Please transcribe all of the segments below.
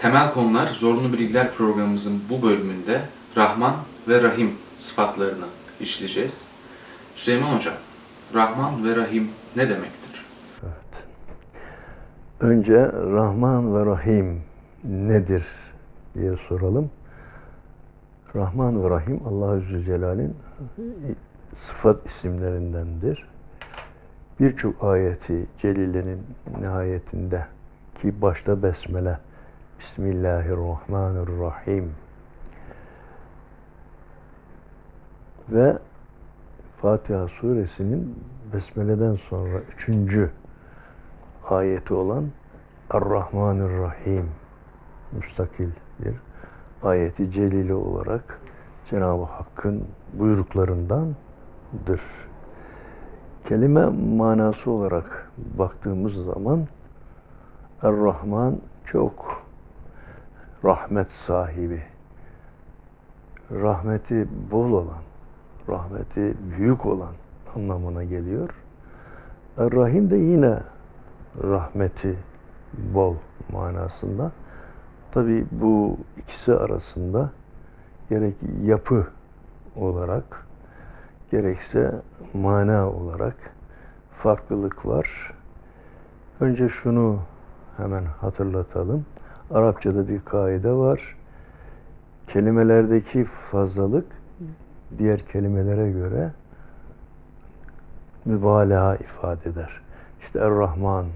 Temel Konular Zorunlu Bilgiler programımızın bu bölümünde Rahman ve Rahim sıfatlarını işleyeceğiz. Süleyman Hocam, Rahman ve Rahim ne demektir? Önce Rahman ve Rahim nedir diye soralım. Rahman ve Rahim Zülcelal'in sıfat isimlerindendir. Birçok ayeti Celile'nin nihayetinde ki başta Besmele Bismillahirrahmanirrahim ve Fatiha suresinin Besmele'den sonra üçüncü ayeti olan Er-Rahmanir-Rahim müstakil bir ayeti celile olarak Cenab-ı Hakk'ın buyruklarındandır. Kelime manası olarak baktığımız zaman Er-Rahman çok rahmet sahibi, rahmeti bol olan, rahmeti büyük olan anlamına geliyor. Er-Rahim de yine rahmeti bol manasında. Tabi bu ikisi arasında gerek yapı olarak gerekse mana olarak farklılık var. Önce şunu hemen hatırlatalım. Arapçada bir kaide var. Kelimelerdeki fazlalık diğer kelimelere göre mübalağa ifade eder. İşte Er-Rahman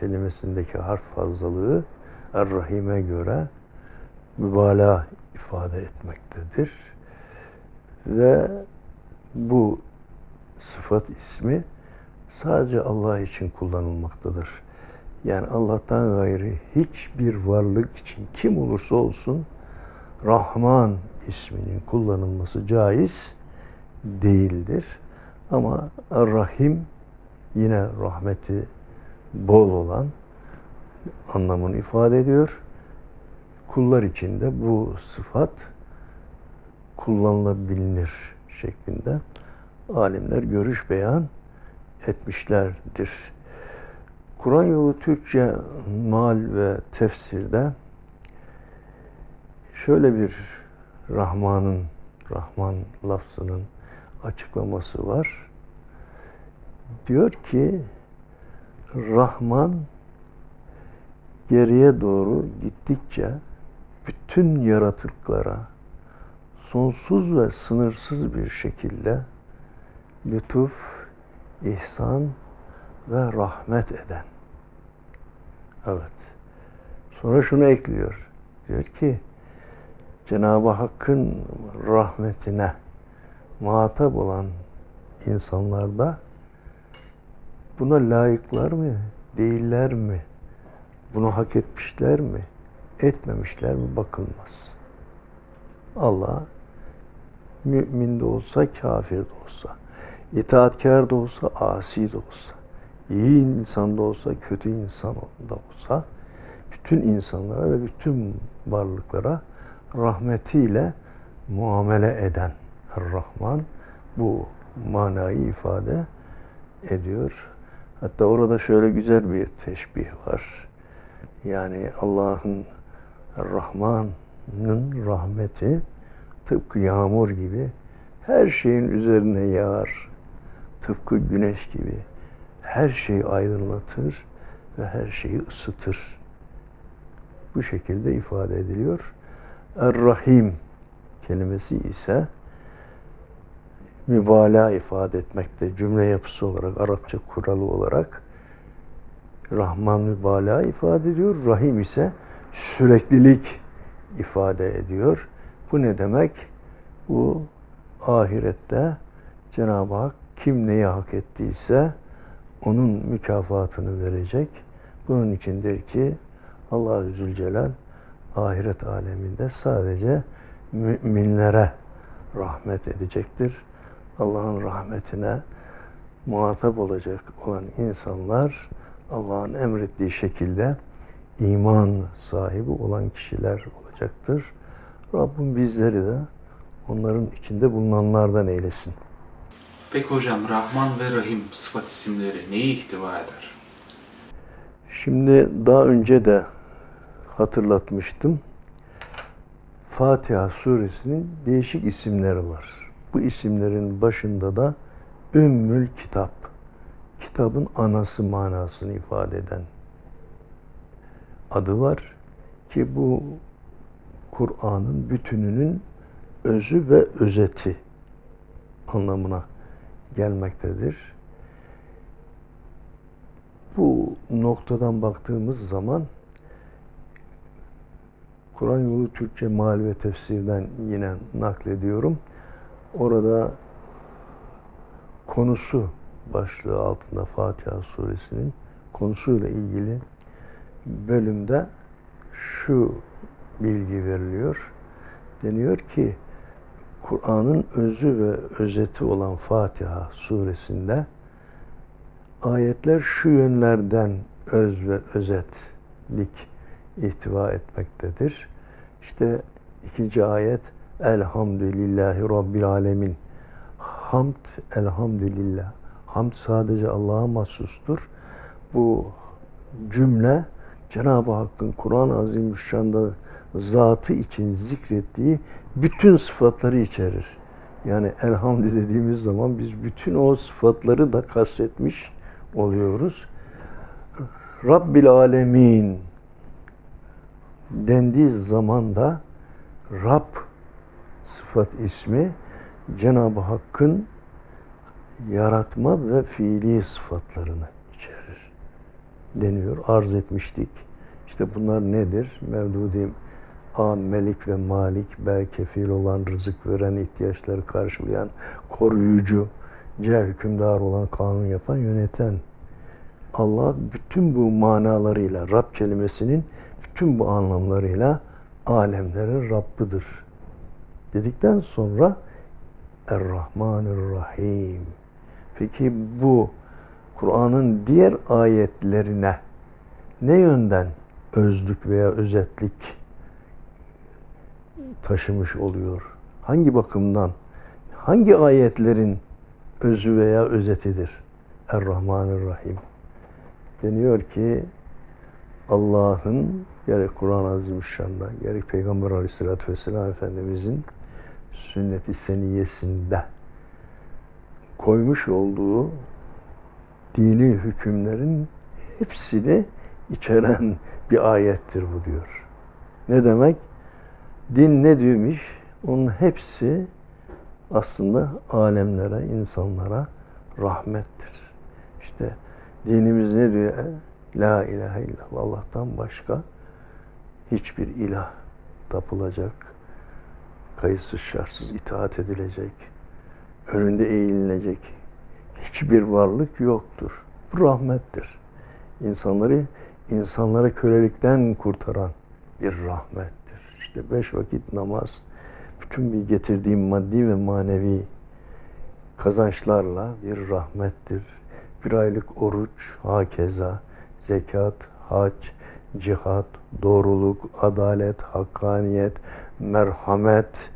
kelimesindeki harf fazlalığı Er-Rahim'e göre mübalağa ifade etmektedir. Ve bu sıfat ismi sadece Allah için kullanılmaktadır. Yani Allah'tan gayri hiçbir varlık için kim olursa olsun Rahman isminin kullanılması caiz değildir. Ama Rahim yine rahmeti bol olan anlamını ifade ediyor. Kullar için de bu sıfat kullanılabilir şeklinde alimler görüş beyan etmişlerdir. Kur'an yolu Türkçe mal ve tefsirde şöyle bir Rahman'ın, Rahman lafzının açıklaması var. Diyor ki Rahman geriye doğru gittikçe bütün yaratıklara sonsuz ve sınırsız bir şekilde lütuf, ihsan ve rahmet eden. Evet. Sonra şunu ekliyor. Diyor ki Cenab-ı Hakk'ın rahmetine muhatap olan insanlarda buna layıklar mı, değiller mi? Bunu hak etmişler mi, etmemişler mi bakılmaz. Allah mümin de olsa, kafir de olsa, itaatkar da olsa, asi de olsa, iyi insan da olsa, kötü insan da olsa, bütün insanlara ve bütün varlıklara rahmetiyle muamele eden Er-Rahman bu manayı ifade ediyor. Hatta orada şöyle güzel bir teşbih var. Yani Allah'ın Rahman'ın rahmeti tıpkı yağmur gibi her şeyin üzerine yağar. Tıpkı güneş gibi her şeyi aydınlatır ve her şeyi ısıtır. Bu şekilde ifade ediliyor. Er-Rahim kelimesi ise mübalağa ifade etmekte cümle yapısı olarak, Arapça kuralı olarak Rahman mübalağa ifade ediyor. Rahim ise süreklilik ifade ediyor. Bu ne demek? Bu ahirette Cenab-ı Hak kim neyi hak ettiyse onun mükafatını verecek. Bunun içindir ki Allah-u Zülcelal ahiret aleminde sadece müminlere rahmet edecektir. Allah'ın rahmetine muhatap olacak olan insanlar Allah'ın emrettiği şekilde iman sahibi olan kişiler olacaktır. Rabbim bizleri de onların içinde bulunanlardan eylesin. Peki hocam Rahman ve Rahim sıfat isimleri neyi ihtiva eder? Şimdi daha önce de hatırlatmıştım. Fatiha suresinin değişik isimleri var. Bu isimlerin başında da Ümmül Kitap, kitabın anası manasını ifade eden adı var ki bu Kur'an'ın bütününün özü ve özeti anlamına gelmektedir. Bu noktadan baktığımız zaman Kur'an yolu Türkçe mal ve tefsirden yine naklediyorum. Orada konusu başlığı altında Fatiha suresinin konusuyla ilgili bölümde şu bilgi veriliyor. Deniyor ki Kur'an'ın özü ve özeti olan Fatiha suresinde ayetler şu yönlerden öz ve özetlik ihtiva etmektedir. İşte ikinci ayet Elhamdülillahi Rabbil Alemin. Hamd elhamdülillah. Hamd sadece Allah'a mahsustur. Bu cümle Cenab-ı Hakk'ın Kur'an-ı Azimüşşan'da zatı için zikrettiği bütün sıfatları içerir. Yani elhamdü dediğimiz zaman biz bütün o sıfatları da kastetmiş oluyoruz. Rabbil Alemin dendiği zaman da Rab sıfat ismi Cenab-ı Hakk'ın yaratma ve fiili sıfatlarını içerir deniyor. Arz etmiştik. İşte bunlar nedir? Mevdudi A. Melik ve Malik, B. Kefil olan, rızık veren, ihtiyaçları karşılayan, koruyucu, C. Hükümdar olan, kanun yapan, yöneten. Allah bütün bu manalarıyla, Rab kelimesinin bütün bu anlamlarıyla alemlerin Rabbidir. Dedikten sonra Er-Rahmanir-Rahim. Peki bu Kur'an'ın diğer ayetlerine ne yönden özlük veya özetlik taşımış oluyor? Hangi bakımdan? Hangi ayetlerin özü veya özetidir? Er-Rahmanir-Rahim. Deniyor ki Allah'ın gerek Kur'an-ı Azimüşşan'da gerek Peygamber Aleyhisselatü Vesselam Efendimizin sünnet-i seniyesinde koymuş olduğu dini hükümlerin hepsini içeren bir ayettir bu diyor. Ne demek? Din ne demiş? Onun hepsi aslında alemlere, insanlara rahmettir. İşte dinimiz ne diyor? La ilahe illallah. Allah'tan başka hiçbir ilah tapılacak, kayıtsız şartsız itaat edilecek, önünde eğilinecek hiçbir varlık yoktur. Bu rahmettir. İnsanları insanlara kölelikten kurtaran bir rahmettir. İşte beş vakit namaz, bütün bir getirdiği maddi ve manevi kazançlarla bir rahmettir. Bir aylık oruç, hakeza, zekat, hac, cihat, doğruluk, adalet, hakkaniyet, merhamet,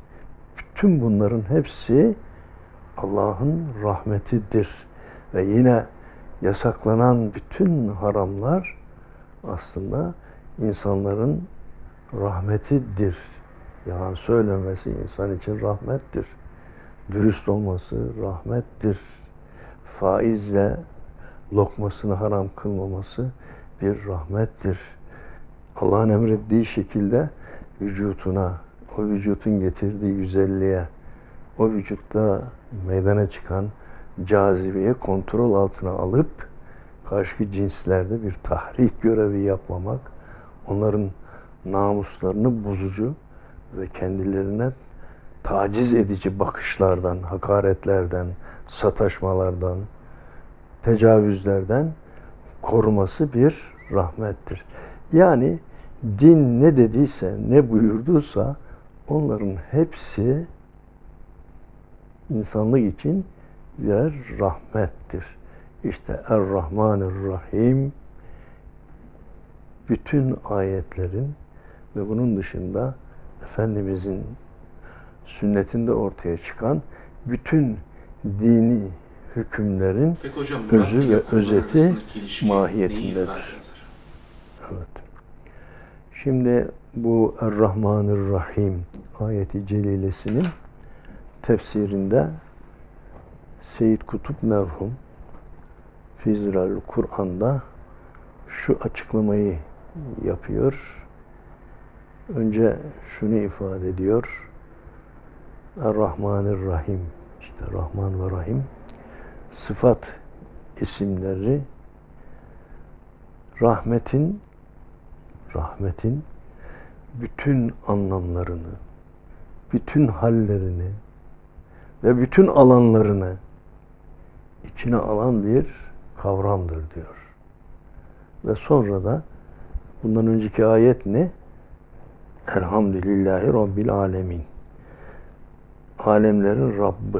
bütün bunların hepsi Allah'ın rahmetidir. Ve yine yasaklanan bütün haramlar aslında insanların rahmetidir. Yalan söylemesi insan için rahmettir. Dürüst olması rahmettir. Faizle lokmasını haram kılmaması bir rahmettir. Allah'ın emrettiği şekilde vücutuna, o vücutun getirdiği güzelliğe, o vücutta meydana çıkan cazibeye kontrol altına alıp karşı cinslerde bir tahrik görevi yapmamak, onların namuslarını bozucu ve kendilerine taciz edici bakışlardan, hakaretlerden, sataşmalardan, tecavüzlerden koruması bir rahmettir. Yani din ne dediyse, ne buyurduysa onların hepsi insanlık için birer rahmettir. İşte Er-Rahmanir-Rahim bütün ayetlerin ve bunun dışında Efendimizin sünnetinde ortaya çıkan bütün dini hükümlerin Peki hocam Özü ve özeti mahiyetindedir. evet. Şimdi bu Er-Rahmanir-Rahim ayeti celilesinin tefsirinde Seyyid Kutup merhum Fizral Kur'an'da şu açıklamayı yapıyor. Önce şunu ifade ediyor. Er-Rahmanir-Rahim işte Rahman ve Rahim sıfat isimleri rahmetin rahmetin bütün anlamlarını, bütün hallerini ve bütün alanlarını içine alan bir kavramdır diyor. Ve sonra da bundan önceki ayet ne? Elhamdülillahi Rabbil Alemin. Alemlerin Rabbi.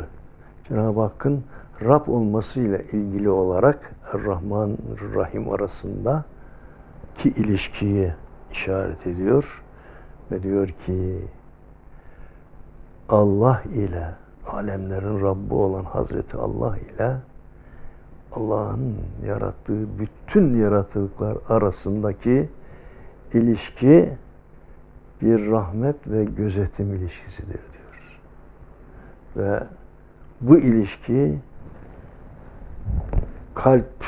Cenab-ı Hakk'ın Rab olmasıyla ilgili olarak Er-Rahman Rahim arasında ki ilişkiyi işaret ediyor ve diyor ki Allah ile alemlerin Rabbi olan Hazreti Allah ile Allah'ın yarattığı bütün yaratılıklar arasındaki ilişki bir rahmet ve gözetim ilişkisidir diyor. Ve bu ilişki kalp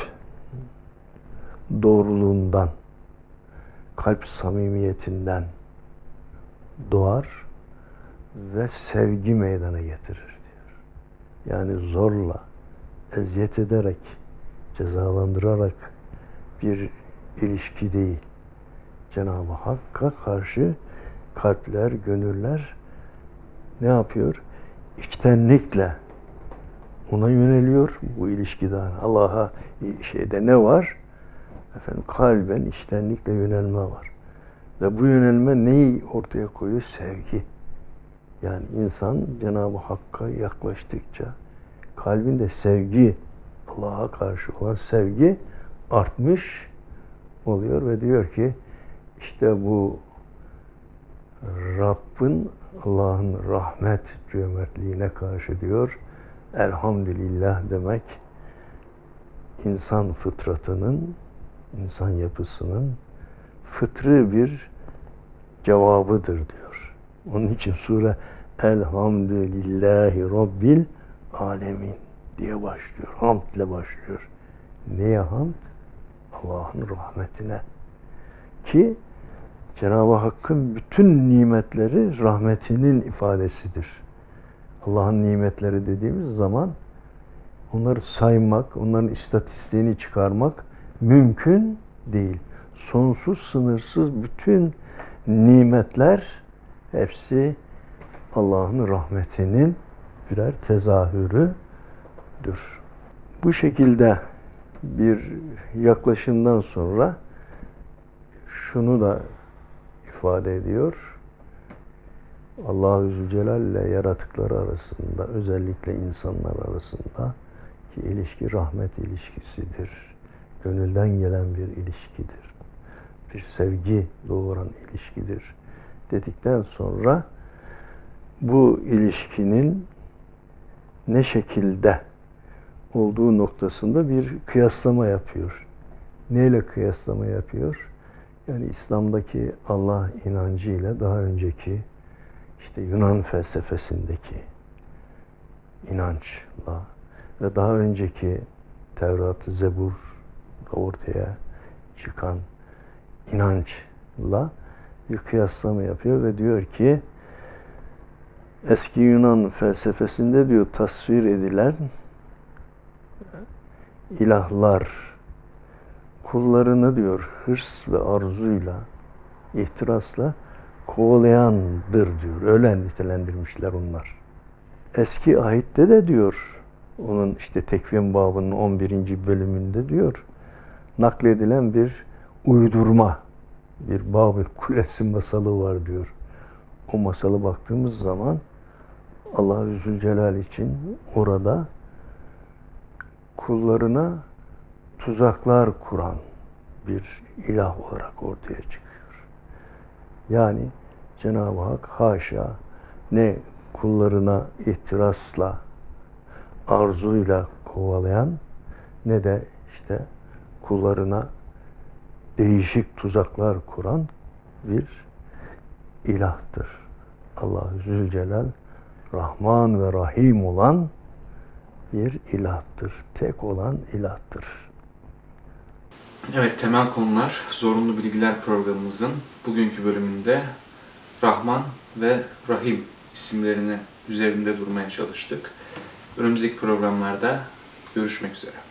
doğruluğundan, kalp samimiyetinden doğar ve sevgi meydana getirir diyor. Yani zorla, eziyet ederek, cezalandırarak bir ilişki değil. Cenab-ı Hakk'a karşı kalpler, gönüller ne yapıyor? İçtenlikle ona yöneliyor bu ilişkiden. Allah'a şeyde ne var? Efendim kalben içtenlikle yönelme var. Ve bu yönelme neyi ortaya koyuyor? Sevgi. Yani insan Cenab-ı Hakk'a yaklaştıkça kalbinde sevgi, Allah'a karşı olan sevgi artmış oluyor ve diyor ki işte bu Rabbin Allah'ın rahmet cömertliğine karşı diyor elhamdülillah demek insan fıtratının insan yapısının fıtrı bir cevabıdır diyor. Onun için sure Elhamdülillahi Rabbil Alemin diye başlıyor. Hamd ile başlıyor. Neye hamd? Allah'ın rahmetine. Ki Cenab-ı Hakk'ın bütün nimetleri rahmetinin ifadesidir. Allah'ın nimetleri dediğimiz zaman onları saymak, onların istatistiğini çıkarmak mümkün değil. Sonsuz, sınırsız bütün nimetler hepsi Allah'ın rahmetinin birer tezahürüdür. Bu şekilde bir yaklaşımdan sonra şunu da ifade ediyor. Allahü Zülcelal ile yaratıkları arasında, özellikle insanlar arasında ki ilişki rahmet ilişkisidir. Gönülden gelen bir ilişkidir. Bir sevgi doğuran ilişkidir. Dedikten sonra bu ilişkinin ne şekilde olduğu noktasında bir kıyaslama yapıyor. Neyle kıyaslama yapıyor? Yani İslam'daki Allah inancı ile daha önceki işte Yunan felsefesindeki inançla ve daha önceki Tevrat, Zebur ortaya çıkan inançla bir kıyaslama yapıyor ve diyor ki eski Yunan felsefesinde diyor tasvir edilen ilahlar kullarını diyor hırs ve arzuyla, ihtirasla kovalayandır diyor. Öyle nitelendirmişler onlar. Eski ahitte de diyor, onun işte tekvim babının 11. bölümünde diyor, nakledilen bir uydurma, bir Babil Kulesi masalı var diyor. O masalı baktığımız zaman Allah-u Zülcelal için orada kullarına tuzaklar kuran bir ilah olarak ortaya çıkıyor. Yani Cenab-ı Hak haşa ne kullarına ihtirasla, arzuyla kovalayan ne de işte kullarına değişik tuzaklar kuran bir ilahtır. Allahü Zülcelal Rahman ve Rahim olan bir ilahtır. Tek olan ilahtır. Evet, temel konular Zorunlu Bilgiler programımızın bugünkü bölümünde Rahman ve Rahim isimlerini üzerinde durmaya çalıştık. Önümüzdeki programlarda görüşmek üzere.